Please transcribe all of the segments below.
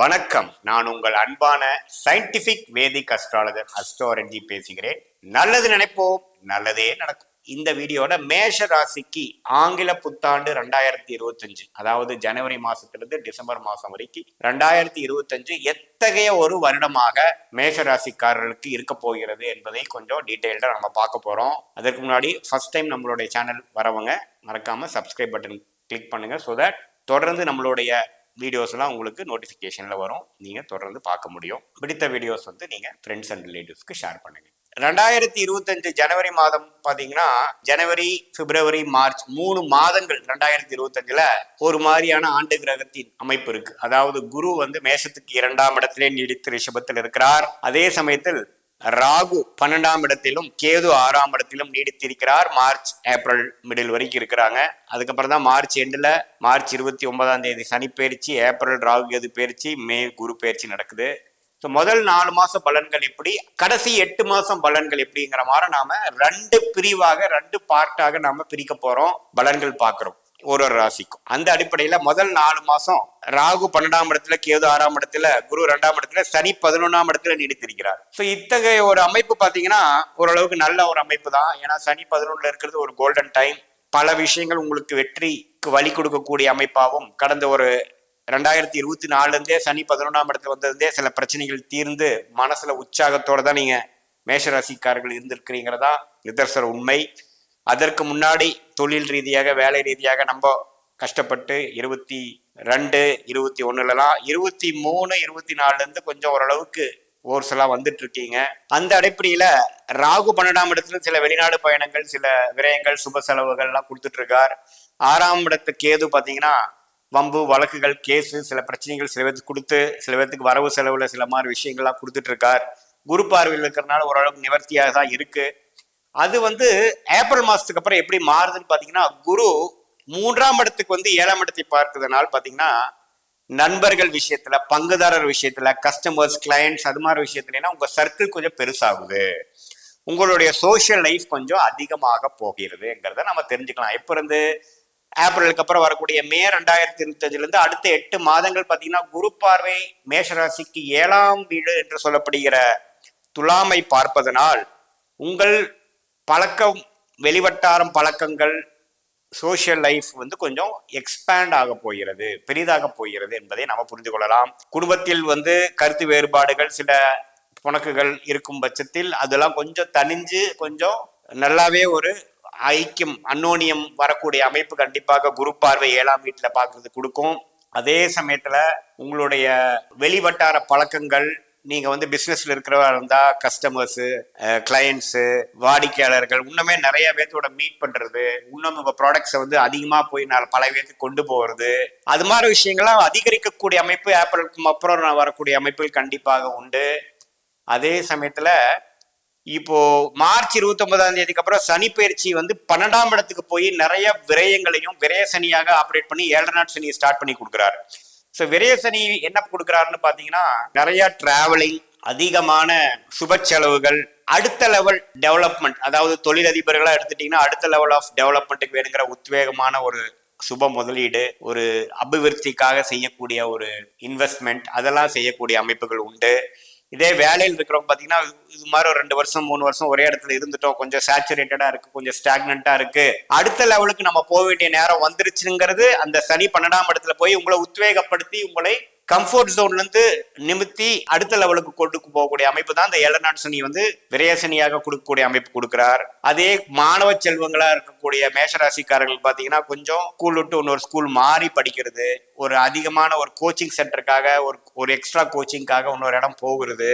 வணக்கம். நான் உங்கள் அன்பான சயின்டிபிக் வேதிக் அஸ்ட்ராலஜர் அஸ்ட்ரோரஞ்சி பேசுகிறேன். நல்லது நினைப்போம் நல்லதே நடக்கும். இந்த வீடியோட மேஷ ராசிக்கு ஆங்கில புத்தாண்டு ரெண்டாயிரத்தி இருபத்தஞ்சு அதாவது ஜனவரி மாசத்திலிருந்து டிசம்பர் மாசம் வரைக்கும் ரெண்டாயிரத்தி இருபத்தஞ்சு எத்தகைய ஒரு வருடமாக மேஷ ராசிக்காரர்களுக்கு இருக்க போகிறது என்பதை கொஞ்சம் டீட்டெயில்டாக நம்ம பார்க்க போறோம். அதற்கு முன்னாடி ஃபர்ஸ்ட் டைம் நம்மளுடைய சேனல் வரவங்க மறக்காம சப்ஸ்கிரைப் பட்டன் கிளிக் பண்ணுங்க ஸோ தட் தொடர்ந்து நம்மளுடைய வீடியோஸ்லாம் உங்களுக்கு நோட்டிஃபிகேஷனில் வரும். நீங்கள் தொடர்ந்து பார்க்க முடியும். பிடித்த வீடியோஸ் வந்து நீங்கள் ஃப்ரெண்ட்ஸ் அண்ட் ரிலேட்டிவ்ஸ்க்கு ஷேர் பண்ணுங்கள் ரெண்டாயிரத்தி இருபத்தஞ்சு ஜனவரி மாதம் பார்த்தீங்கன்னா ஜனவரி பிப்ரவரி மார்ச் மூணு மாதங்கள் ரெண்டாயிரத்தி இருபத்தஞ்சுல ஒரு மாதிரியான ஆண்டு கிரகத்தின் அமைப்பு இருக்கு. அதாவது குரு வந்து மேஷத்துக்கு இரண்டாம் இடத்திலே நீடித்து ரிஷபத்தில் இருக்கிறார். அதே சமயத்தில் ராகு பன்னெண்டாம் இடத்திலும் கேது ஆறாம் இடத்திலும் நீடித்திருக்கிறார். மார்ச் ஏப்ரல் மிடில் வரைக்கும் இருக்கிறாங்க. அதுக்கப்புறம் தான் மார்ச் எண்டில் மார்ச் இருபத்தி ஒன்பதாம் தேதி சனி பயிற்சி ஏப்ரல் ராகு கேது பயிற்சி மே குரு பயிற்சி நடக்குது. ஸோ முதல் நாலு மாசம் பலன்கள் எப்படி கடைசி எட்டு மாசம் பலன்கள் எப்படிங்கிற மாதிரி நாம ரெண்டு பிரிவாக ரெண்டு பார்ட்டாக நாம பிரிக்க போறோம். பலன்கள் பார்க்குறோம். ஒரு ஒரு ராசிக்கும். அந்த அடிப்படையில முதல் நாலு மாசம் ராகு பன்னெண்டாம் இடத்துல கேது ஆறாம் இடத்துல குரு ரெண்டாம் இடத்துல சனி பதினொன்றாம் இடத்துல நீடித்திருக்கிறார் ஸோ இத்தகைய ஒரு அமைப்பு பார்த்தீங்கன்னா ஓரளவுக்கு நல்ல ஒரு அமைப்பு தான். ஏன்னா சனி பதினொன்றுல இருக்கிறது ஒரு கோல்டன் டைம் பல விஷயங்கள் உங்களுக்கு வெற்றிக்கு வழி கொடுக்கக்கூடிய அமைப்பாகவும் கடந்த ஒரு ரெண்டாயிரத்தி இருபத்தி நாலுலேருந்தே சனி பதினொன்றாம் இடத்துல வந்திருந்தே சில பிரச்சனைகள் தீர்ந்து மனசுல உற்சாகத்தோட தான் நீங்க மேஷராசிக்காரர்கள் இருந்திருக்கிறீங்கிறதா நிதர்சன உண்மை. அதற்கு முன்னாடி தொழில் ரீதியாக வேலை ரீதியாக நம்ம கஷ்டப்பட்டு இருபத்தி ரெண்டு இருபத்தி ஒன்றுலலாம் இருபத்தி மூணு இருபத்தி நாலுலேருந்து கொஞ்சம் ஓரளவுக்கு ஓர்ஸ் வந்துட்டு இருக்கீங்க அந்த அடிப்படையில ராகு பன்னெண்டாம் இடத்துல சில வெளிநாடு பயணங்கள் சில விரயங்கள் சுப செலவுகள்லாம் கொடுத்துட்ருக்கார். கொடுத்துட்டு இருக்கார் ஆறாம் இடத்து கேது பார்த்தீங்கன்னா வம்பு வழக்குகள் கேஸு சில பிரச்சனைகள் சில பேருக்கு கொடுத்து சில பேர்த்துக்கு வரவு செலவுல சில மாதிரி விஷயங்கள்லாம் கொடுத்துட்டு இருக்கார் குரு பார்வையில் இருக்கிறனால ஓரளவுக்கு நிவர்த்தியாக தான் இருக்குது அது வந்து ஏப்ரல் மாதத்துக்கு அப்புறம் எப்படி மாறுதுன்னு பார்த்தீங்கன்னா குரு மூன்றாம் இடத்துக்கு வந்து ஏழாம் இடத்தை பார்க்கிறதுனால பார்த்தீங்கன்னா நண்பர்கள் விஷயத்துல பங்குதாரர் விஷயத்துல கஸ்டமர்ஸ் கிளையண்ட்ஸ் அது மாதிரி விஷயத்துலனா உங்க சர்க்கிள் கொஞ்சம் பெருசாகுது. உங்களுடைய சோஷியல் லைஃப் கொஞ்சம் அதிகமாக போகிறதுங்கிறத நம்ம தெரிஞ்சுக்கலாம். எப்ப இருந்து? ஏப்ரலுக்கு அப்புறம் வரக்கூடிய மே ரெண்டாயிரத்தி இருபத்தஞ்சுலேருந்து அடுத்த எட்டு மாதங்கள் பார்த்தீங்கன்னா குரு பார்வை மேஷராசிக்கு ஏழாம் வீடு என்று சொல்லப்படுகிற துலாமை பார்ப்பதனால் உங்கள் பழக்கம் வெளிவட்டாரம் பழக்கங்கள் சோஷியல் லைஃப் வந்து கொஞ்சம் எக்ஸ்பேண்ட் ஆக போகிறது பெரிதாக போகிறது என்பதை நம்ம புரிந்து கொள்ளலாம். குடும்பத்தில் வந்து கருத்து வேறுபாடுகள் சில புணக்குகள் இருக்கும் பட்சத்தில் அதெல்லாம் கொஞ்சம் தனிஞ்சு கொஞ்சம் நல்லாவே ஒரு ஐக்கியம் அன்னோனியம் வரக்கூடிய அமைப்பு கண்டிப்பாக குரு பார்வை ஏழாம் வீட்டில் பார்க்கறது கொடுக்கும். அதே சமயத்தில் உங்களுடைய வெளிவட்டார பழக்கங்கள் நீங்கள் வந்து பிஸ்னஸில் இருக்கிறவா இருந்தால் கஸ்டமர்ஸு கிளையண்ட்ஸு வாடிக்கையாளர்கள் இன்னுமே நிறைய பேர்த்தோட மீட் பண்ணுறது இன்னும் உங்கள் ப்ராடக்ட்ஸை வந்து அதிகமாக போய் நான் பல பேர்த்துக்கு கொண்டு போகிறது அது மாதிரி விஷயங்கள்லாம் அதிகரிக்கக்கூடிய அமைப்பு ஏப்ரலுக்கு அப்புறம் நான் வரக்கூடிய அமைப்புகள் கண்டிப்பாக உண்டு. அதே சமயத்தில் இப்போ மார்ச் இருபத்தி ஒன்பதாம் தேதிக்கு அப்புறம் சனி பயிற்சி வந்து பன்னெண்டாம் இடத்துக்கு போய் நிறைய விரயங்களையும் விரய சனியாக ஆப்ரேட் பண்ணி ஏழரை நாட் சனியை ஸ்டார்ட் பண்ணி கொடுக்குறாரு. ஸோ விரயசனி என்ன கொடுக்குறாருன்னு பார்த்தீங்கன்னா நிறைய டிராவலிங் அதிகமான சுப செலவுகள் அடுத்த லெவல் டெவலப்மெண்ட் அதாவது தொழிலதிபர்களாக எடுத்துட்டிங்கன்னா அடுத்த லெவல் ஆஃப் டெவலப்மெண்ட்டுக்கு வேணுங்கிற உத்வேகமான ஒரு சுப முதலீடு ஒரு அபிவிருத்திக்காக செய்யக்கூடிய ஒரு இன்வெஸ்ட்மெண்ட் அதெல்லாம் செய்யக்கூடிய அமைப்புகள் உண்டு. இதே வேலையில் இருக்கிறவங்க பார்த்தீங்கன்னா இது மாதிரி ஒரு ரெண்டு வருஷம் மூணு வருஷம் ஒரே இடத்துல இருந்துட்டோம். கொஞ்சம் சேச்சுரேட்டடாக இருக்கு கொஞ்சம் ஸ்டாக்னண்ட்டாக இருக்கு. அடுத்த லெவலுக்கு நம்ம போக வேண்டிய நேரம் வந்துருச்சுங்கிறது அந்த சனி பன்னெண்டாம் இடத்துல போய் உங்களை உத்வேகப்படுத்தி உங்களை கம்ஃபர்ட் ஜோன்ல இருந்து நிமித்தி அடுத்த லெவலுக்கு கொண்டு போகக்கூடிய அமைப்பு தான் இந்த ஏழநாட் சனி வந்து விரயசனியாக கொடுக்கக்கூடிய அமைப்பு கொடுக்கிறார். அதே மாணவ செல்வங்களா இருக்கக்கூடிய மேஷராசிக்காரர்கள் பாத்தீங்கன்னா கொஞ்சம் ஸ்கூல் விட்டு இன்னொரு ஸ்கூல் மாறி படிக்கிறது. ஒரு அதிகமான ஒரு கோச்சிங் சென்டருக்காக ஒரு ஒரு எக்ஸ்ட்ரா கோச்சிங்காக இன்னொரு இடம் போகிறது.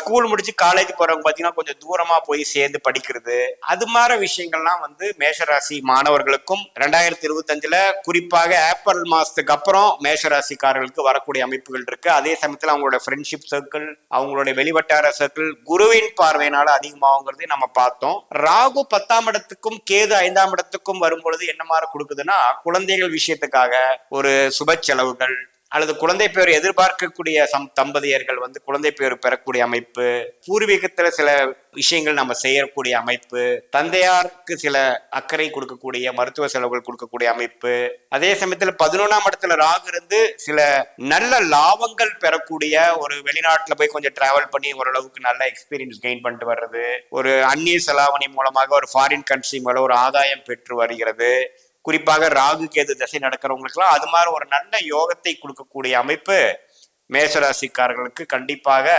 ஸ்கூல் முடிச்சு காலேஜ் போறவங்க பாத்தீங்கன்னா கொஞ்சம் தூரமா போய் சேர்ந்து படிக்கிறது. அது மாதிரி விஷயங்கள்லாம் வந்து மேஷராசி மாணவர்களுக்கும் ரெண்டாயிரத்தி இருபத்தஞ்சுல குறிப்பாக ஏப்ரல் மாசத்துக்கு அப்புறம் மேஷராசிக்காரர்களுக்கு வரக்கூடிய அமைப்புகள் இருக்கு. அதே சமயத்துல அவங்களோட ஃப்ரெண்ட்ஷிப் சர்க்கிள் அவங்களுடைய வெளிவட்டார சர்க்கிள் குருவின் பார்வையினால அதிகமாகுங்கிறதை நம்ம பார்த்தோம். ராகு பத்தாம் இடத்துக்கும் கேது ஐந்தாம் இடத்துக்கும் வரும்பொழுது என்ன மாதிரி கொடுக்குதுன்னா குழந்தைகள் விஷயத்துக்காக ஒரு சுப செலவுகள் அல்லது குழந்தை பேர் எதிர்பார்க்கக்கூடிய சம் தம்பதியர்கள் வந்து குழந்தை பேர் பெறக்கூடிய அமைப்பு பூர்வீகத்தில் சில விஷயங்கள் நம்ம செய்யக்கூடிய அமைப்பு தந்தையாருக்கு சில அக்கறை கொடுக்கக்கூடிய மருத்துவ செலவுகள் கொடுக்கக்கூடிய அமைப்பு. அதே சமயத்தில் பதினொன்றாம் இடத்துல ராகு இருந்து சில நல்ல லாபங்கள் பெறக்கூடிய ஒரு வெளிநாட்டில் போய் கொஞ்சம் டிராவல் பண்ணி ஓரளவுக்கு நல்ல எக்ஸ்பீரியன்ஸ் கெயின் பண்ணிட்டு வர்றது. ஒரு அந்நிய செலாவணி மூலமாக ஒரு ஃபாரின் கண்ட்ரி மூலம் ஒரு ஆதாயம் பெற்று வருகிறது. குறிப்பாக ராகு கேது தசை நடக்கிறவங்களுக்குலாம் அது மாதிரி ஒரு நல்ல யோகத்தை கொடுக்கக்கூடிய அமைப்பு மேசராசிக்காரர்களுக்கு கண்டிப்பாக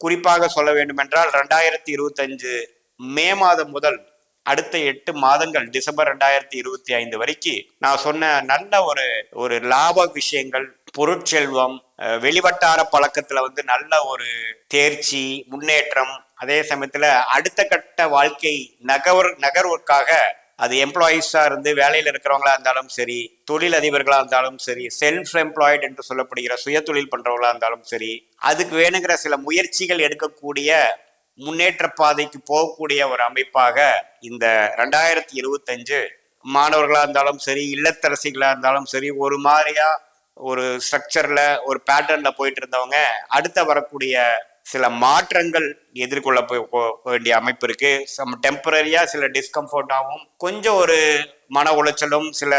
குறிப்பாக சொல்ல வேண்டுமென்றால் ரெண்டாயிரத்தி இருபத்தஞ்சு மே மாதம் முதல் அடுத்த எட்டு மாதங்கள் டிசம்பர் ரெண்டாயிரத்தி இருபத்தி ஐந்து வரைக்கும் நான் சொன்ன நல்ல ஒரு ஒரு லாப விஷயங்கள் பொருட்செல்வம் வெளிவட்டார பழக்கத்துல வந்து நல்ல ஒரு தேர்ச்சி முன்னேற்றம் அதே சமயத்துல அடுத்த கட்ட வாழ்க்கை நகர் நகர்வுக்காக அது எம்ப்ளாயீஸாக இருந்து வேலையில் இருக்கிறவங்களா இருந்தாலும் சரி தொழில் அதிபர்களாக இருந்தாலும் சரி செல்ஃப் எம்ப்ளாய்டு என்று சொல்லப்படுகிற சுய தொழில் பண்ணுறவங்களா இருந்தாலும் சரி அதுக்கு வேணுங்கிற சில முயற்சிகள் எடுக்கக்கூடிய முன்னேற்ற பாதைக்கு போகக்கூடிய ஒரு அமைப்பாக இந்த ரெண்டாயிரத்தி இருபத்தஞ்சு மாணவர்களாக இருந்தாலும் சரி இல்லத்தரசிகளாக இருந்தாலும் சரி ஒரு மாதிரியாக ஒரு ஸ்ட்ரக்சரில் ஒரு பேட்டர்னில் போயிட்டு இருந்தவங்க அடுத்த வரக்கூடிய சில மாற்றங்கள் எதிர்கொள்ள போய் வேண்டிய அமைப்பு இருக்கு. சம் டெம்பரரியா சில டிஸ்கம்ஃபர்டாகவும் கொஞ்சம் ஒரு மன உளைச்சலும் சில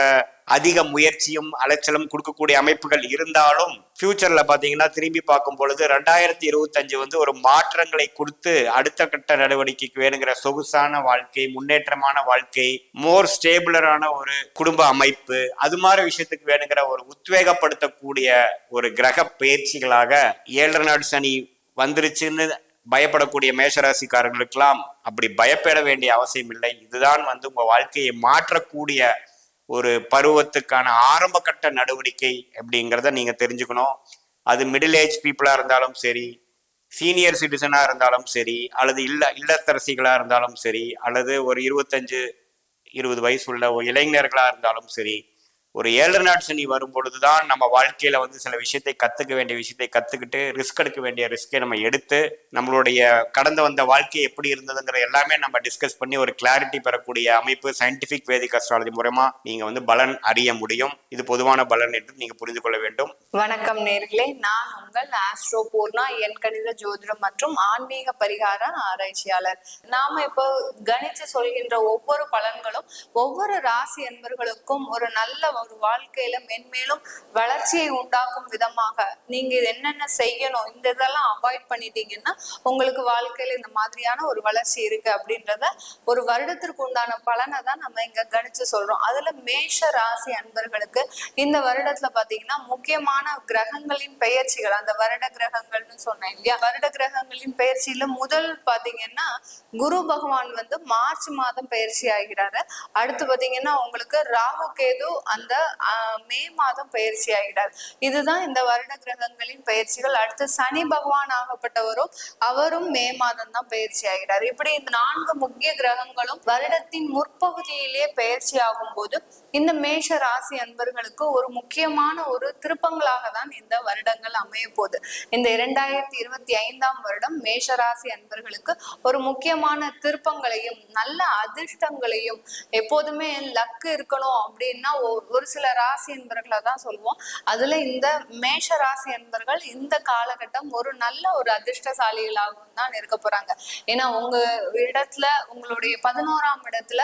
அதிக முயற்சியும் அலைச்சலும் கொடுக்கக்கூடிய அமைப்புகள் இருந்தாலும் ஃபியூச்சர்ல பாத்தீங்கன்னா திரும்பி பார்க்கும் பொழுது ரெண்டாயிரத்தி இருபத்தஞ்சு வந்து ஒரு மாற்றங்களை கொடுத்து அடுத்த கட்ட நடவடிக்கைக்கு வேணுங்கிற சொகுசான வாழ்க்கை முன்னேற்றமான வாழ்க்கை மோர் ஸ்டேபிளரான ஒரு குடும்ப அமைப்பு அது மாதிரி விஷயத்துக்கு வேணுங்கிற ஒரு உத்வேகப்படுத்தக்கூடிய ஒரு கிரக பயிற்சிகளாக ஏழரை நாடு சனி வந்துருச்சுன்னு பயப்படக்கூடிய மேஷராசிக்காரர்களுக்கெல்லாம் அப்படி பயப்பட வேண்டிய அவசியம் இல்லை. இதுதான் வந்து உங்க வாழ்க்கையை மாற்றக்கூடிய ஒரு பருவத்துக்கான ஆரம்ப கட்ட நடவடிக்கை அப்படிங்கிறத நீங்க தெரிஞ்சுக்கணும். அது மிடில் ஏஜ் பீப்புளா இருந்தாலும் சரி சீனியர் சிட்டிசனா இருந்தாலும் சரி அல்லது இல்ல இல்லத்தரசிகளா இருந்தாலும் சரி அல்லது ஒரு இருபத்தஞ்சு இருபது வயசு உள்ள ஒரு இளைஞர்களா இருந்தாலும் சரி ஒரு ஏழரை நாட் சனி வரும் பொழுதுதான் நம்ம வாழ்க்கையில வந்து சில விஷயத்தை கத்துக்க வேண்டிய விஷயத்தை கத்துக்கிட்டு ரிஸ்க் எடுக்க வேண்டிய ரிஸ்கை நம்ம எடுத்து நம்மளுடைய கடந்து வந்த வாழ்க்கை எப்படி இருந்ததுங்கிற எல்லாமே நம்ம டிஸ்கஸ் பண்ணி ஒரு கிளாரிட்டி பெறக்கூடிய அமைப்பு சயின்டிபிக் வேதிக் அஸ்ட்ராலஜி மூலமா நீங்க வந்து பலன் அறிய முடியும். இது பொதுவான பலன் என்று நீங்க புரிந்து கொள்ள வேண்டும். வணக்கம் நேர்களே. நான் உங்கள் ஆஸ்ட்ரோ பூர்ணா என் கணித ஜோதிடம் மற்றும் ஆன்மீக பரிகார ஆராய்ச்சியாளர். நாம இப்போ கணிச்சு சொல்கின்ற ஒவ்வொரு பலன்களும் ஒவ்வொரு ராசி என்பர்களுக்கும் ஒரு நல்ல ஒரு வாழ்க்கையில மென்மேலும் வளர்ச்சியை உண்டாக்கும் விதமாக நீங்க இது என்னென்ன செய்யணும் இந்த இதெல்லாம் அவாய்ட் பண்ணிட்டீங்கன்னா உங்களுக்கு வாழ்க்கையில இந்த மாதிரியான ஒரு வளர்ச்சி இருக்கு அப்படின்றத ஒரு வருடத்திற்கு உண்டான பலனை தான் நம்ம இங்க கணிச்சு சொல்றோம். அதுல மேஷ ராசி அன்பர்களுக்கு இந்த வருடத்துல பாத்தீங்கன்னா முக்கியமான கிரகங்களின் பெயர்ச்சிகள் அந்த வருட கிரகங்கள்னு சொன்னேன் இல்லையா? வருட கிரகங்களின் பெயர்ச்சியில முதல் பாத்தீங்கன்னா குரு பகவான் வந்து மார்ச் மாதம் பயிற்சி ஆகிறாரு. அடுத்து பாத்தீங்கன்னா உங்களுக்கு ராகு கேது அந்த மே மாதம் பயிற்சி ஆகிறார். இதுதான் இந்த வருட கிரகங்களின் பயிற்சிகள். அடுத்து சனி பகவான் ஆகப்பட்டவரும் அவரும் மே மாதம் தான் பயிற்சி ஆகிறார். இப்படி இந்த நான்கு முக்கிய கிரகங்களும் வருடத்தின் முற்பகுதியிலே பயிற்சி ஆகும் போது இந்த மேஷ ராசி அன்பர்களுக்கு ஒரு முக்கியமான ஒரு திருப்பங்களாக தான் இந்த வருடங்கள் அமைய போகுது. இந்த இரண்டாயிரத்தி இருபத்தி ஐந்தாம் வருடம் மேஷ ராசி அன்பர்களுக்கு ஒரு முக்கியமான திருப்பங்களையும் நல்ல அதிர்ஷ்டங்களையும் எப்போதுமே லக்கு இருக்கணும் அப்படின்னா ஒரு ஒரு சில ராசி என்பர்களை தான் சொல்லுவோம் அதுல இந்த மேஷ ராசி என்பர்கள் இந்த காலகட்டம் ஒரு நல்ல ஒரு அதிர்ஷ்டசாலிகளாகவும் தான் இருக்க போறாங்க. ஏன்னா உங்க இடத்துல உங்களுடைய பதினோராம் இடத்துல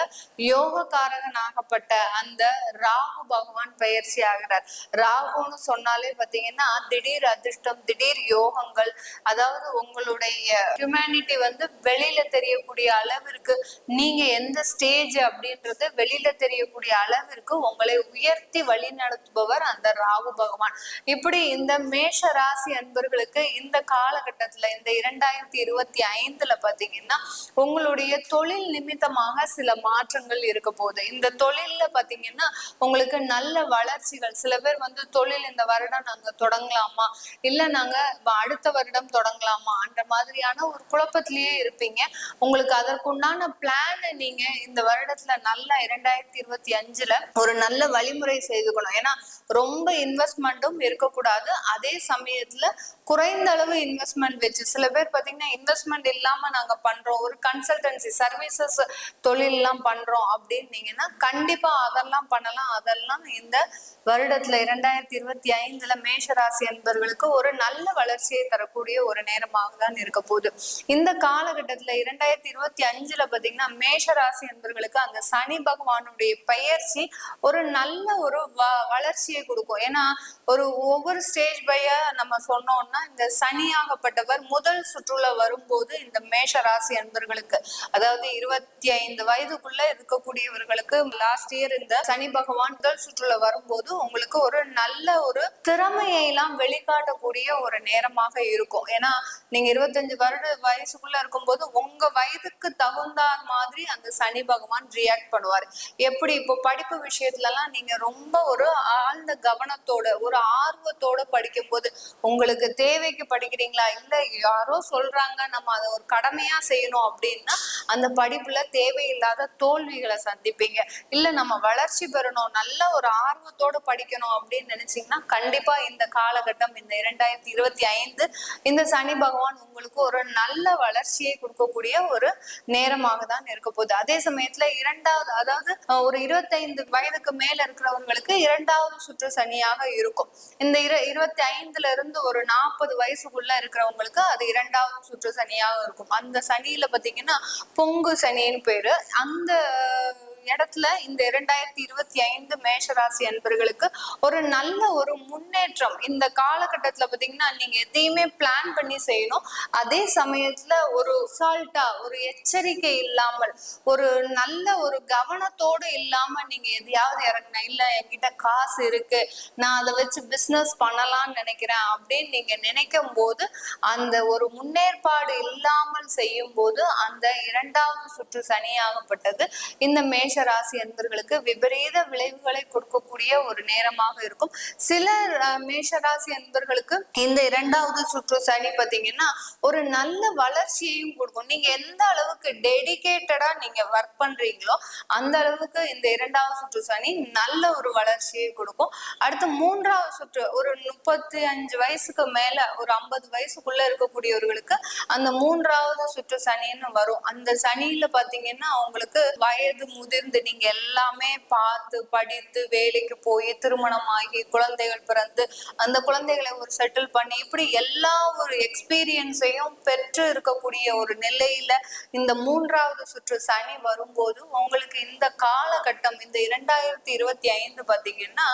யோகக்காரகனாகப்பட்ட அந்த ராகு பகவான் பயிற்சி ஆகிறார். ராகுன்னு சொன்னாலே பாத்தீங்கன்னா திடீர் அதிர்ஷ்டம் திடீர் யோகங்கள் அதாவது உங்களுடைய ஹியூமனிட்டி வந்து வெளியில தெரியக்கூடிய அளவிற்கு நீங்க எந்த ஸ்டேஜ் அப்படின்றது வெளியில தெரியக்கூடிய அளவிற்கு உங்களை உயர் உயர்த்தி வழி நடத்துபவர் அந்த ராகு பகவான். இப்படி இந்த மேஷ ராசி அன்பர்களுக்கு இந்த காலகட்டத்துல இந்த இரண்டாயிரத்தி இருபத்தி ஐந்துல பாத்தீங்கன்னா உங்களுடைய தொழில் நிமித்தமாக சில மாற்றங்கள் இருக்க போகுது. இந்த தொழில்ல பாத்தீங்கன்னா உங்களுக்கு நல்ல வளர்ச்சிகள் சில பேர் வந்து தொழில் இந்த வருடம் நாங்க தொடங்கலாமா? இல்ல நாங்க அடுத்த வருடம் தொடங்கலாமா? அந்த மாதிரியான ஒரு குழப்பத்திலேயே இருப்பீங்க. உங்களுக்கு அதற்குண்டான பிளான் நீங்க இந்த வருடத்துல நல்ல இரண்டாயிரத்தி இருபத்தி அஞ்சுல ஒரு நல்ல வழி வழிமுறை செய்துக்கணும் ஏன்னா ரொம்ப இன்வெஸ்ட்மெண்ட்டும் இருக்கக்கூடாது. அதே சமயத்துல குறைந்த அளவு இன்வெஸ்ட்மெண்ட் வச்சு சில பேர் பாத்தீங்கன்னா இன்வெஸ்ட்மெண்ட் இல்லாம நாங்க பண்றோம். ஒரு கன்சல்டன்சி சர்வீசஸ் தொழில் எல்லாம் பண்றோம் அப்படின்னீங்கன்னா கண்டிப்பா அதெல்லாம் பண்ணலாம். அதெல்லாம் இந்த வருடத்துல இரண்டாயிரத்தி இருபத்தி ஐந்துல மேஷ ராசி என்பவர்களுக்கு ஒரு நல்ல வளர்ச்சியை தரக்கூடிய ஒரு நேரமாக தான் இருக்க போகுது. இந்த காலகட்டத்துல இரண்டாயிரத்தி இருபத்தி அஞ்சுல பாத்தீங்கன்னா மேஷ ராசி என்பவர்களுக்கு அந்த சனி பகவானுடைய பெயர்ச்சி ஒரு நல்ல ஒரு வ- வளர்ச்சியை கொடுக்கும். ஏன்னா ஒரு ஒவ்வொரு ஸ்டேஜ் பைய நம்ம சொன்னோம்னா இந்த சனியாகப்பட்டவர் முதல் சுற்றுல வரும்போது இந்த மேஷ ராசி அன்பர்களுக்கு அதாவது இருபத்தி ஐந்து வயதுக்குள்ள இருக்கக்கூடியவர்களுக்கு லாஸ்ட் இயர் இந்த சனி பகவான் முதல் சுற்றுல வரும்போது உங்களுக்கு ஒரு நல்ல ஒரு திறமையை எல்லாம் வெளிக்காட்டக்கூடிய ஒரு நேரமாக இருக்கும். ஏன்னா நீங்க இருபத்தஞ்சு வருட வயசுக்குள்ள இருக்கும்போது உங்க வயதுக்கு தகுந்தார் மாதிரி அந்த சனி பகவான் ரியாக்ட் பண்ணுவார். எப்படி? இப்போ படிப்பு விஷயத்துல எல்லாம் நீங்க ரொம்ப ஒரு ஆழ்ந்த கவனத்தோட ஒரு ஆர்வத்தோட படிக்கும் போது உங்களுக்கு தேவைக்கு படிக்கிறீங்களா? இல்ல யாரோ சொல்றாங்க நம்ம அதை ஒரு கடமையா செய்யணும் அப்படின்னா அந்த படிப்புல தேவையில்லாத தோல்விகளை சந்திப்பீங்க. இல்ல நம்ம வளர்ச்சி பெறணும் நல்ல ஒரு ஆர்வத்தோட படிக்கணும் அப்படின்னு நினைச்சீங்கன்னா கண்டிப்பா இந்த காலகட்டம் இந்த இரண்டாயிரத்தி இருபத்தி ஐந்து இந்த சனி பகவான் உங்களுக்கு ஒரு நல்ல வளர்ச்சியை கொடுக்கக்கூடிய ஒரு நேரமாக தான் இருக்க போகுது. அதே சமயத்துல இரண்டாவது அதாவது ஒரு இருபத்தைந்து வயதுக்கு மேல இருக்கிறவங்களுக்கு இரண்டாவது சுற்று சனியாக இருக்கும். இந்த இரு இருபத்தி ஐந்துல இருந்து ஒரு நாற்பது வயசுக்குள்ள இருக்கிறவங்களுக்கு அது இரண்டாவது சுற்று சனியாக இருக்கும். அந்த சனியில பாத்தீங்கன்னா பொங்கு சனின்னு பேரு. அந்த இடத்துல இந்த இரண்டாயிரத்தி இருபத்தி ஐந்து மேஷராசி அன்பர்களுக்கு ஒரு நல்ல ஒரு முன்னேற்றம். இந்த காலகட்டத்துல பாத்தீங்கன்னா நீங்க எதையுமே பிளான் பண்ணி செய்யணும். அதே சமயத்துல ஒரு சால்ட்டா ஒரு எச்சரிக்கை இல்லாமல் ஒரு நல்ல ஒரு கவனத்தோடு இல்லாம நீங்க எதையாவது இறங்கினா இல்ல என்கிட்ட காசு இருக்கு நான் அதை வச்சு பிசினஸ் பண்ணலாம்னு நினைக்கிறேன் அப்படின்னு நீங்க நினைக்கும் போது அந்த ஒரு முன்னேற்பாடு இல்லாமல் செய்யும் போது அந்த இரண்டாவது சுற்று சனியாகப்பட்டது. இந்த மேஷ ராசி அன்பர்களுக்கு விபரீத விளைவுகளை கொடுக்கக்கூடிய ஒரு நேரமாக இருக்கும். சில மேஷராசி மேஷ ராசி அன்பர்களுக்கு இந்த இரண்டாவது சுற்று சனி பாத்தீங்கன்னா ஒரு நல்ல வளர்ச்சியையும் கொடுக்கும். நீங்க எந்த அளவுக்கு டெடிகேட்டடா நீங்க ஒர்க் பண்றீங்களோ அந்த அளவுக்கு இந்த இரண்டாவது சுற்று சனி நல்ல ஒரு வளர்ச்சியை கொடுக்கும். அடுத்து மூன்றாவது சுற்று ஒரு முப்பத்தி அஞ்சு வயசுக்கு மேல ஒரு ஐம்பது வயசுக்குள்ள இருக்கக்கூடியவர்களுக்கு அந்த மூன்றாவது சுற்று சனின்னு வரும். அந்த சனியில பாத்தீங்கன்னா அவங்களுக்கு வயது இருந்து நீங்க எல்லாமே பார்த்து படித்து வேலைக்கு போய் திருமணம் ஆகி குழந்தைகள் பிறந்து அந்த குழந்தைகளை ஒரு செட்டில் பண்ணி இப்படி எல்லா ஒரு எக்ஸ்பீரியன்ஸையும் பெற்று இருக்கக்கூடிய ஒரு நிலையில இந்த மூன்றாவது சுற்று சனி வரும்போது உங்களுக்கு காலகட்டம் இந்த இரண்டாயிரத்தி இருபத்தி ஐந்து பாத்தீங்கன்னா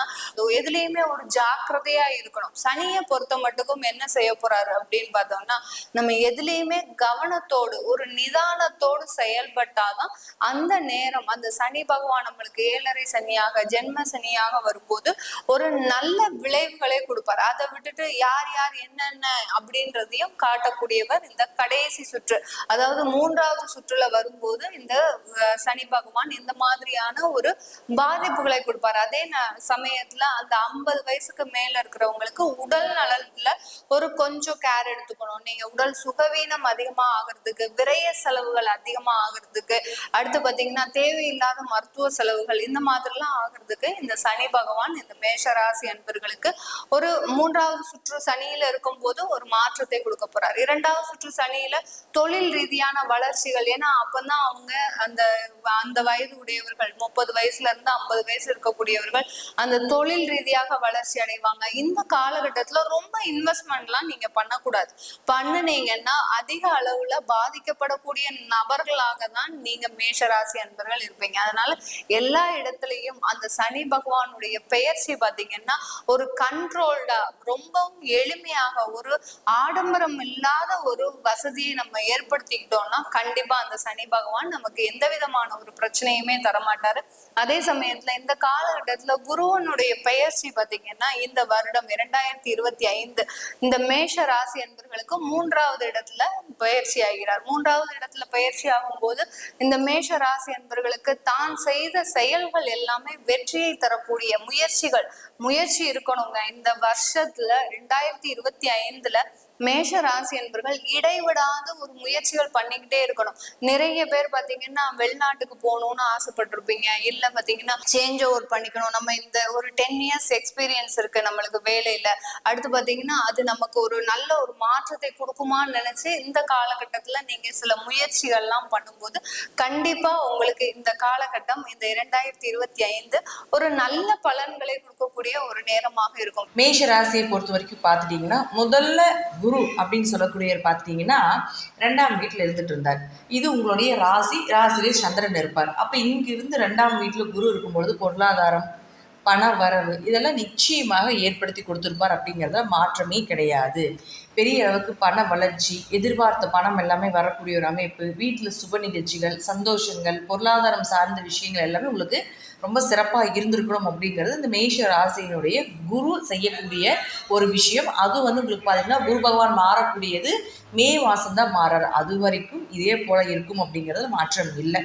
எதுலயுமே ஒரு ஜாக்கிரதையா இருக்கணும். சனியை பொறுத்த மட்டுக்கும் என்ன செய்ய போறாரு அப்படின்னு பார்த்தோம்னா நம்ம எதுலயுமே கவனத்தோடு ஒரு நிதானத்தோடு செயல்பட்டாதான் அந்த நேரம் அந்த சனி பகவான் நம்மளுக்கு ஏழரை சனியாக ஜென்ம சனியாக வரும்போது ஒரு நல்ல விளைவுகளை கொடுப்பார். அதை விட்டுட்டு யார் யார் என்னென்ன அப்படின்றதையும் காட்டக்கூடியவர் இந்த கடைசி சுற்று. அதாவது மூன்றாவது சுற்றுல வரும்போது இந்த சனி பகவான் இந்த மாதிரி மாதிரியான ஒரு பாதிப்புகளை கொடுப்பார். அதே சமயத்துல அந்த ஐம்பது வயசுக்கு மேல இருக்கிறவங்களுக்கு உடல் நலத்துல ஒரு கொஞ்சம் கேர் எடுத்துக்கணும். நீங்க உடல் சுகவீனம் அதிகமா ஆகுறதுக்கு விரைய செலவுகள் அதிகமா ஆகுறதுக்கு அடுத்து பாத்தீங்கன்னா தேவையில்லாத மருத்துவ செலவுகள் இந்த மாதிரிலாம் ஆகுறதுக்கு இந்த சனி பகவான் இந்த மேஷராசி அன்பர்களுக்கு ஒரு மூன்றாவது சுற்று சனியில இருக்கும் போது ஒரு மாற்றத்தை கொடுக்க போறார். இரண்டாவது சுற்று சனியில தொழில் ரீதியான வளர்ச்சிகள். ஏன்னா அப்பதான் அவங்க அந்த அந்த வயது உடையவர்கள் முப்பது வயசுல இருந்து ஐம்பது வயசு இருக்கக்கூடியவர்கள் அந்த தொழில் ரீதியாக வளர்ச்சி அடைவாங்க. இந்த காலகட்டத்துல ரொம்ப இன்வெஸ்ட்மெண்ட்லாம் நீங்க பண்ணக்கூடாது. பண்ணுனீங்கன்னா அதிக அளவுல பாதிக்கப்படக்கூடிய நபர்களாக தான் நீங்க மேஷராசி அன்பர்கள் இருப்பீங்க. அதனால எல்லா இடத்துலயும் அந்த சனி பகவானுடைய பெயர்ச்சி பாத்தீங்கன்னா ஒரு கண்ட்ரோல்டா ரொம்பவும் எளிமையாக ஒரு ஆடம்பரம் இல்லாத ஒரு வசதியை நம்ம ஏற்படுத்திக்கிட்டோம்னா கண்டிப்பா அந்த சனி பகவான் நமக்கு எந்த விதமான ஒரு பிரச்சனையுமே வரமாட்டாரு. அதே சமயத்துல இந்த காலகட்டத்துல குருவனுடைய பெயர்ச்சி பாத்தீங்கன்னா இந்த வருடம் இரண்டாயிரத்தி இருபத்தி ஐந்து இந்த மேஷ ராசி என்பர்களுக்கு மூன்றாவது இடத்துல பயிற்சி ஆகிறார். மூன்றாவது இடத்துல பயிற்சி ஆகும்போது இந்த மேஷ ராசி என்பர்களுக்கு தான் செய்த செயல்கள் எல்லாமே வெற்றியை தரக்கூடிய முயற்சிகள் முயற்சி இருக்கணுங்க. இந்த வருஷத்துல ரெண்டாயிரத்தி இருபத்தி ஐந்துல மேஷ ராசி என்பவர்கள் இடைவிடாத ஒரு முயற்சிகள் பண்ணிக்கிட்டே இருக்கணும். நிறைய பேர் பாத்தீங்கன்னா வெளிநாட்டுக்கு போகணும்னு ஆசைப்பட்டிருப்பீங்க. இல்ல பாத்தீங்கன்னா சேஞ்ச் ஓவர் பண்ணிக்கணும். நம்ம இந்த ஒரு டென் இயர்ஸ் எக்ஸ்பீரியன்ஸ் இருக்கு நம்மளுக்கு வேலையில. அடுத்து பாத்தீங்கன்னா அது நமக்கு ஒரு நல்ல ஒரு மாற்றத்தை கொடுக்குமான்னு நினைச்சு இந்த காலகட்டத்துல நீங்க சில முயற்சிகள்லாம் பண்ணும்போது கண்டிப்பா உங்களுக்கு இந்த காலகட்டம் இந்த இரண்டாயிரத்தி இருபத்தி ஐந்து ஒரு நல்ல பலன்களை கொடுக்கக்கூடிய ஒரு நேரமாக இருக்கும். மேஷ ராசியை பொறுத்த வரைக்கும் பார்த்துட்டிங்கன்னா முதல்ல குரு அப்படின்னு சொல்லக்கூடியவர் பார்த்தீங்கன்னா ரெண்டாம் வீட்டில் இருந்துட்டு இருந்தார். இது உங்களுடைய ராசி ராசிலே சந்திரன் இருப்பார். அப்போ இங்கிருந்து ரெண்டாம் வீட்டில் குரு இருக்கும்பொழுது பொருளாதாரம் பண வரவு இதெல்லாம் நிச்சயமாக ஏற்படுத்தி கொடுத்துருப்பார் அப்படிங்கிறத மாற்றமே கிடையாது. பெரிய அளவுக்கு பண வளர்ச்சி எதிர்பார்த்த பணம் எல்லாமே வரக்கூடிய ஒரு அமைப்பு வீட்டில் சுப நிகழ்ச்சிகள் சந்தோஷங்கள் பொருளாதாரம் சார்ந்த விஷயங்கள் எல்லாமே உங்களுக்கு ரொம்ப சிறப்பாக இருந்திருக்கணும் அப்படிங்கிறது இந்த மேஷ ராசியினுடைய குரு செய்யக்கூடிய ஒரு விஷயம். அது வந்து உங்களுக்கு பார்த்தீங்கன்னா குரு பகவான் மாறக்கூடியது. மே மாதம் தான் மாறார். அது வரைக்கும் இதே போல இருக்கும் அப்படிங்கிறது மாற்றம் இல்லை.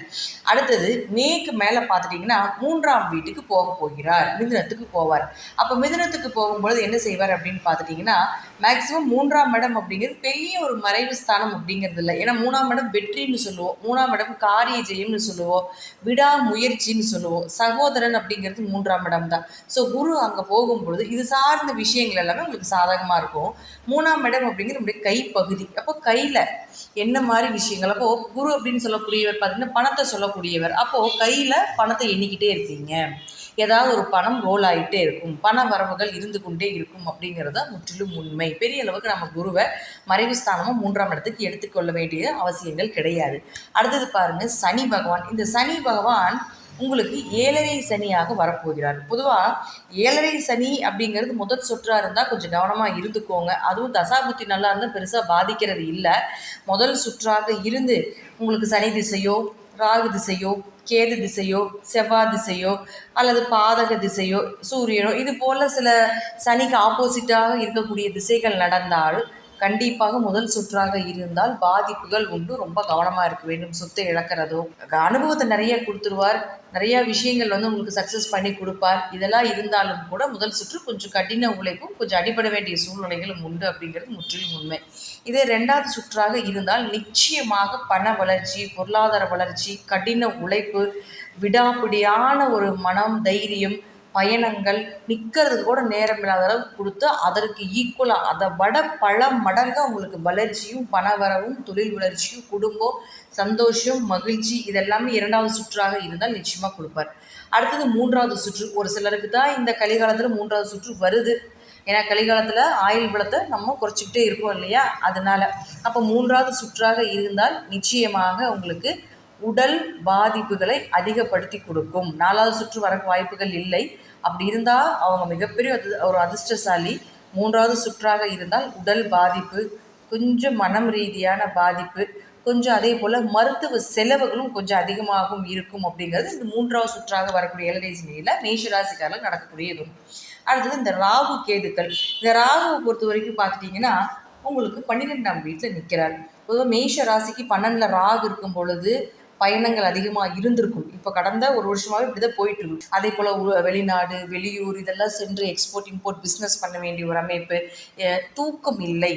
அடுத்தது மேக்கு மேலே பார்த்துட்டிங்கன்னா மூன்றாம் வீட்டுக்கு போக போகிறார். மிதுனத்துக்கு போவார். அப்போ மிதுனத்துக்கு போகும்பொழுது என்ன செய்வார் அப்படின்னு பார்த்துட்டிங்கன்னா மேக்ஸிமம் மூன்றாம் இடம் அப்படிங்கிறது பெரிய ஒரு மறைவு ஸ்தானம் அப்படிங்கிறது இல்லை. ஏன்னா மூணாம் இடம் வெற்றின்னு சொல்லுவோம். மூணாம் இடம் காரிய ஜெயம்னு சொல்லுவோம். விடாமுயற்சின்னு சொல்லுவோம். சகோதரன் அப்படிங்கிறது மூன்றாம் இடம் தான். ஸோ குரு அங்கே போகும்பொழுது இது சார்ந்த விஷயங்கள் எல்லாமே உங்களுக்கு சாதகமாக இருக்கும். மூணாம் இடம் அப்படிங்கிறது நம்முடைய கைப்பகுதி. அப்போ கையில் என்ன மாதிரி விஷயங்கள்? அப்போ குரு அப்படின்னு சொல்லக்கூடியவர் பார்த்தீங்கன்னா பணத்தை சொல்லக்கூடியவர். அப்போது கையில் பணத்தை எண்ணிக்கிட்டே இருப்பீங்க. ஏதாவது ஒரு பணம் ரோல் ஆகிட்டே இருக்கும். பண வரவுகள் இருந்து கொண்டே இருக்கும் அப்படிங்கிறது தான் முற்றிலும் உண்மை. பெரிய அளவுக்கு நம்ம குருவை மறைவு ஸ்தானமும் மூன்றாம் இடத்துக்கு எடுத்துக்கொள்ள வேண்டிய அவசியங்கள் கிடையாது. அடுத்தது பாருங்கள் சனி பகவான். இந்த சனி பகவான் உங்களுக்கு ஏழரை சனியாக வரப்போகிறார். பொதுவாக ஏழரை சனி அப்படிங்கிறது முதல் சுற்றாக இருந்தால் கொஞ்சம் கவனமாக இருந்துக்கோங்க. அதுவும் தசாபுத்தி நல்லா இருந்தால் பெருசாக பாதிக்கிறது இல்லை. முதல் சுற்றாக இருந்து உங்களுக்கு சனி திசையோ ராகு திசையோ கேது திசையோ செவ்வாய் திசையோ அல்லது பாதக திசையோ சூரியனோ இது போல் சில சனிக்கு ஆப்போசிட்டாக இருக்கக்கூடிய திசைகள் நடந்தால் கண்டிப்பாக முதல் சுற்றாக இருந்தால் பாதிப்புகள் உண்டு ரொம்ப கவனமாக இருக்க வேண்டும். சொத்தை இழக்கிறதோ அனுபவத்தை நிறைய கொடுத்துருவார். நிறைய விஷயங்கள் வந்து உங்களுக்கு சக்ஸஸ் பண்ணி கொடுப்பார். இதெல்லாம் இருந்தாலும் கூட முதல் சுற்று கொஞ்சம் கடின உழைப்பும் கொஞ்சம் அடிபட வேண்டிய சூழ்நிலைகளும் உண்டு அப்படிங்கிறது முற்றிலும் உண்மை. இதே ரெண்டாவது சுற்றாக இருந்தால் நிச்சயமாக பண வளர்ச்சி பொருளாதார வளர்ச்சி கடின உழைப்பு விடாப்பிடியான ஒரு மனம் தைரியம் பயணங்கள் நிற்கிறதுக்கு கூட நேரம் இல்லாத அளவுக்கு கொடுத்து அதற்கு ஈக்குவலாக அதை விட பல மடங்கு அவங்களுக்கு வளர்ச்சியும் பணவரவும் தொழில் வளர்ச்சியும் குடும்பம் சந்தோஷம் மகிழ்ச்சி இதெல்லாமே இரண்டாவது சுற்றாக இருந்தால் நிச்சயமாக கொடுப்பார். அடுத்தது மூன்றாவது சுற்று ஒரு சிலருக்கு தான் இந்த கலிகாலத்தில் மூன்றாவது சுற்று வருது. ஏன்னா கலிகாலத்தில் ஆயுள் பலத்தை நம்ம குறைச்சிக்கிட்டே இருக்கோம் இல்லையா? அதனால் அப்போ மூன்றாவது சுற்றாக இருந்தால் நிச்சயமாக உங்களுக்கு உடல் பாதிப்புகளை அதிகப்படுத்தி கொடுக்கும். நாலாவது சுற்று வரக்கு வாய்ப்புகள் இல்லை. அப்படி இருந்தால் அவங்க மிகப்பெரிய அது- ஒரு அதிர்ஷ்டசாலி. மூன்றாவது சுற்றாக இருந்தால் உடல் பாதிப்பு கொஞ்சம் மனம் ரீதியான பாதிப்பு கொஞ்சம் அதே போல் மருத்துவ செலவுகளும் கொஞ்சம் அதிகமாகவும் இருக்கும் அப்படிங்கிறது இந்த மூன்றாவது சுற்றாக வரக்கூடிய ஏழரை நிலையில் மேஷராசிக்காரில் நடக்கக்கூடியதும். அடுத்தது இந்த ராகு கேதுக்கள். இந்த ராகுவை பொறுத்த வரைக்கும் பார்த்துட்டிங்கன்னா உங்களுக்கு பன்னிரெண்டாம் வீட்டில் நிற்கிறார் பொதுவாக மேஷ ராசிக்கு பன்னெண்டில் ராகு இருக்கும் பொழுது பயணங்கள் அதிகமாக இருந்திருக்கும். இப்போ கடந்த ஒரு வருஷமாகவே இப்படி தான் போயிட்டு இருக்கும் அதே போல் வெளிநாடு வெளியூர் இதெல்லாம் சென்று எக்ஸ்போர்ட் இம்போர்ட் பிஸ்னஸ் பண்ண வேண்டிய ஒரு அமைப்பு தூக்கம் இல்லை.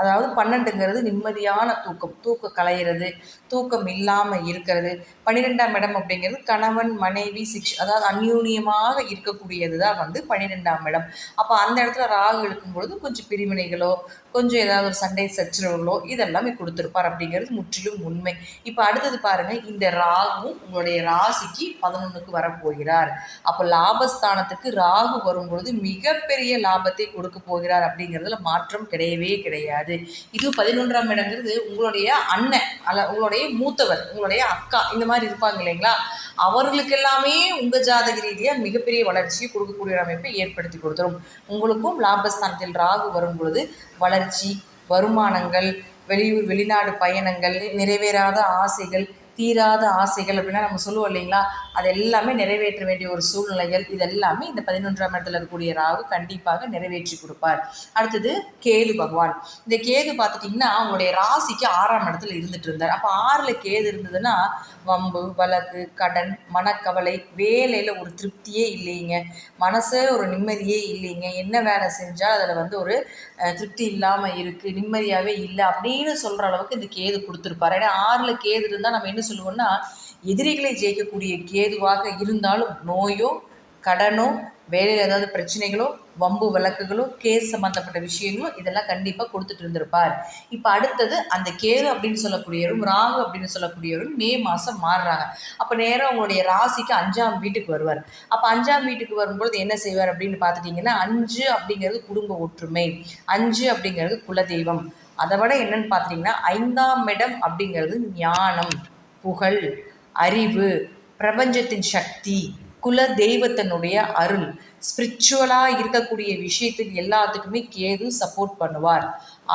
அதாவது பன்னெண்டுங்கிறது நிம்மதியான தூக்கம். தூக்கம் கலையிறது தூக்கம் இல்லாமல் இருக்கிறது. பன்னிரெண்டாம் இடம் அப்படிங்கிறது கணவன் மனைவி சிக்ஷ் அதாவது அந்யூன்யமாக இருக்கக்கூடியது தான் வந்து பன்னிரெண்டாம் இடம். அப்போ அந்த இடத்துல ராகு இருக்கும் பொழுது கொஞ்சம் பிரிவினைகளோ கொஞ்சம் ஏதாவது ஒரு சண்டை சச்சரவுகளோ இதெல்லாமே கொடுத்துருப்பார் அப்படிங்கிறது முற்றிலும் உண்மை. இப்போ அடுத்தது பாருங்கள் இந்த ராகுவும் உங்களுடைய ராசிக்கு பதினொன்றுக்கு வரப்போகிறார். அப்போ லாபஸ்தானத்துக்கு ராகு வரும்பொழுது மிகப்பெரிய லாபத்தை கொடுக்க போகிறார் அப்படிங்கிறதுல மாற்றம் கிடையவே கிடையாது. இது பதினொன்றாம் இடங்கிறது உங்களுடைய அண்ணன் அல்ல உங்களுடைய மூத்தவர் உங்களுடைய அக்கா இந்த மாதிரி இருப்பாங்க இல்லைங்களா? அவர்களுக்கு எல்லாமே உங்கள் ஜாதக ரீதியாக மிகப்பெரிய வளர்ச்சியை கொடுக்கக்கூடிய ஒரு அமைப்பை ஏற்படுத்தி கொடுத்துரும். உங்களுக்கும் லாபஸ்தானத்தில் ராகு வரும் பொழுது வளர்ச்சி வருமானங்கள் வெளியூர் வெளிநாடு பயணங்கள் நிறைவேறாத ஆசைகள் தீராத ஆசைகள் அப்படின்னா நம்ம சொல்லுவோம் இல்லைங்களா? அது எல்லாமே நிறைவேற்ற வேண்டிய ஒரு சூழ்நிலைகள். இது எல்லாமே இந்த பதினொன்றாம் இடத்துல இருக்கக்கூடிய ராகு கண்டிப்பாக நிறைவேற்றி கொடுப்பார். அடுத்தது கேது பகவான். இந்த கேது பார்த்துட்டிங்கன்னா அவங்களுடைய ராசிக்கு ஆறாம் இடத்துல இருந்துட்டு இருந்தார். அப்போ ஆறில் கேது இருந்ததுன்னா வம்பு வழக்கு கடன் மனக்கவலை வேலையில் ஒரு திருப்தியே இல்லைங்க. மனசே ஒரு நிம்மதியே இல்லைங்க. என்ன வேலை செஞ்சால் அதில் வந்து ஒரு திருப்தி இல்லாமல் இருக்குது நிம்மதியாகவே இல்லை அப்படின்னு சொல்கிற அளவுக்கு இந்த கேது கொடுத்துருப்பாரு. ஏன்னா ஆறில் கேது இருந்தால் நம்ம என்ன சொல்லுவோம்னா எதிரிகளை ஜெயிக்கக்கூடிய கேதுவாக இருந்தாலும் நோயோ கடனோ வேலையில் ஏதாவது பிரச்சனைகளோ வம்பு வழக்குகளும் கேஸ் சம்மந்தப்பட்ட விஷயங்களும் இதெல்லாம் கண்டிப்பாக கொடுத்துட்டு இருந்திருப்பார். இப்போ அடுத்தது அந்த கேது அப்படின்னு சொல்லக்கூடியவரும் ராகு அப்படின்னு சொல்லக்கூடியவரும் மே மாதம் மாறுறாங்க. அப்போ நேரம் அவங்களுடைய ராசிக்கு அஞ்சாம் வீட்டுக்கு வருவார். அப்போ அஞ்சாம் வீட்டுக்கு வரும்பொழுது என்ன செய்வார் அப்படின்னு பார்த்துட்டிங்கன்னா அஞ்சு அப்படிங்கிறது குடும்ப ஒற்றுமை அஞ்சு அப்படிங்கிறது குலதெய்வம். அதை விட என்னன்னு பார்த்துட்டிங்கன்னா ஐந்தாம் இடம் அப்படிங்கிறது ஞானம் புகழ் அறிவு பிரபஞ்சத்தின் சக்தி. குல தெய்வத்தினுடைய அருள் ஸ்பிரிச்சுவலாக இருக்கக்கூடிய விஷயத்துக்கு எல்லாத்துக்குமே கேது சப்போர்ட் பண்ணுவார்.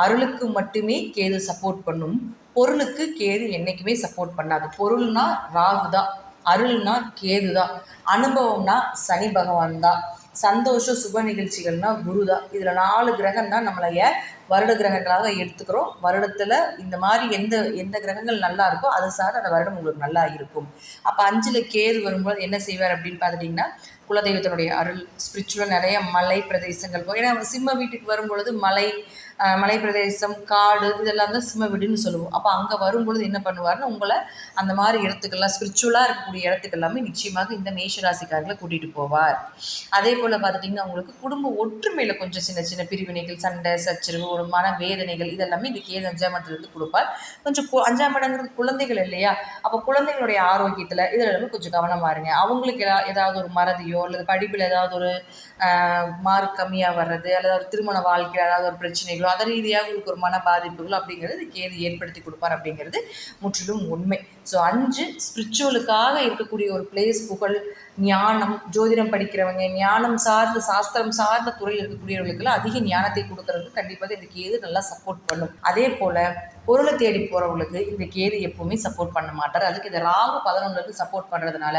அருளுக்கு மட்டுமே கேது சப்போர்ட் பண்ணும். பொருளுக்கு கேது என்றைக்குமே சப்போர்ட் பண்ணாது. பொருள்னா ராகு தான் அருள்னா கேது தான் அனுபவம்னா சனி பகவான் தான் சந்தோஷம் சுப நிகழ்ச்சிகள்னா குரு தான் இதில் நாலு கிரகம் தான் நம்மளைய வருட கிரகங்களாக எடுத்துக்கிறோம். வருடத்தில் இந்த மாதிரி எந்த எந்த கிரகங்கள் நல்லா இருக்கோ அது சார் அந்த வருடம் உங்களுக்கு நல்லா இருக்கும். அப்போ அஞ்சில் கேது வரும்போது என்ன செய்வார் அப்படின்னு பார்த்துட்டிங்கன்னா குலதெய்வத்தினுடைய அருள் ஸ்பிரிச்சுவல் நிறைய மலை பிரதேசங்கள் போய் ஏன்னா சிம்ம வீட்டுக்கு வரும்பொழுது மலை மலைப்பிரதேசம் மலை பிரதேசம் காடு இதெல்லாம் தான் சிம்மவீடுன்னு சொல்லுவோம். அப்போ அங்கே வரும்பொழுது என்ன பண்ணுவார்னு உங்களை அந்த மாதிரி இடத்துக்கெல்லாம் ஸ்பிரிச்சுவலாக இருக்கக்கூடிய இடத்துக்கு எல்லாமே நிச்சயமாக இந்த மேஷராசிக்காரர்களை கூட்டிகிட்டு போவார். அதே போல் பார்த்துட்டிங்கன்னா உங்களுக்கு குடும்ப ஒற்றுமையில் கொஞ்சம் சின்ன சின்ன பிரிவினைகள் சண்டை சச்சரவு ஒரு மன வேதனைகள் இதெல்லாமே இந்த கேது அஞ்சாம் இடத்துலேருந்து கொடுப்பார். கொஞ்சம் கு- அஞ்சாம் இடங்கிறது குழந்தைகள் இல்லையா? அப்போ குழந்தைகளுடைய ஆரோக்கியத்தில் இதில் கொஞ்சம் கவனமாக இருங்க. அவங்களுக்கு ஏதாவது ஒரு மறதியோ அல்லது படிப்பில் ஏதாவது ஒரு மார்க் கம்மியாக வர்றது அல்லது ஒரு திருமண வாழ்க்கையில் அதாவது ஒரு பிரச்சனைகளோ அதன் ரீதியாக உங்களுக்கு ஒரு மன பாதிப்புகளோ அப்படிங்கிறது கேது ஏற்படுத்தி கொடுப்பார் அப்படிங்கிறது முற்றிலும் உண்மை. ஸோ அஞ்சு ஸ்பிரிச்சுவலுக்காக இருக்கக்கூடிய ஒரு பிளேஸ் புகழ் ஞானம் ஜோதிடம் படிக்கிறவங்க ஞானம் சார்ந்த சாஸ்திரம் சார்ந்த துறையில் இருக்கக்கூடியவர்களுக்கெல்லாம் அதிக ஞானத்தை கொடுக்கறது கண்டிப்பாக இந்த கேது நல்லா சப்போர்ட் பண்ணும். அதே போல் பொருளை தேடி போகிறவங்களுக்கு இந்த கேது எப்பவுமே சப்போர்ட் பண்ண மாட்டார். அதுக்கு இந்த ராகு பதினொன்றுக்கு சப்போர்ட் பண்ணுறதுனால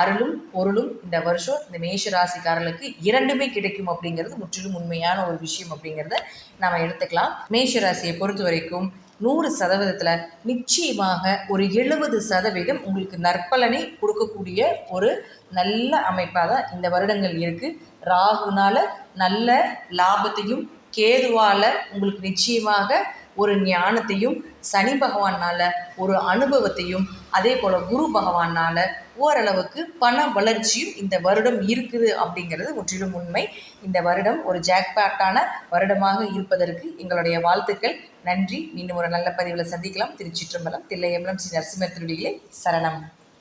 அருளும் பொருளும் இந்த வருஷம் இந்த மேஷ ராசிக்காரர்களுக்கு இரண்டுமே கிடைக்கும் அப்படிங்கிறது முற்றிலும் உண்மையான ஒரு விஷயம் அப்படிங்கிறத நம்ம எடுத்துக்கலாம். மேஷ ராசியை பொறுத்த வரைக்கும் நூறு சதவீதத்தில் நிச்சயமாக ஒரு எழுபது சதவீதம் உங்களுக்கு நற்பலனை கொடுக்கக்கூடிய ஒரு நல்ல அமைப்பாக தான் இந்த வருடங்கள் இருக்குது ராகுனால் நல்ல லாபத்தையும் கேதுவால் உங்களுக்கு நிச்சயமாக ஒரு ஞானத்தையும் சனி பகவானால் ஒரு அனுபவத்தையும் அதே போல் குரு பகவானால் ஓரளவுக்கு பண வளர்ச்சியும் இந்த வருடம் இருக்குது அப்படிங்கிறது முற்றிலும் உண்மை. இந்த வருடம் ஒரு ஜாக்பேட்டான வருடமாக இருப்பதற்கு எங்களுடைய வாழ்த்துக்கள். நன்றி. மீண்டும் ஒரு நல்ல பதிவில் சந்திக்கலாம். திருச்சிற்றம்பலம் தில்லையம்பலம் ஸ்ரீ நரசிம்ம சரணம்.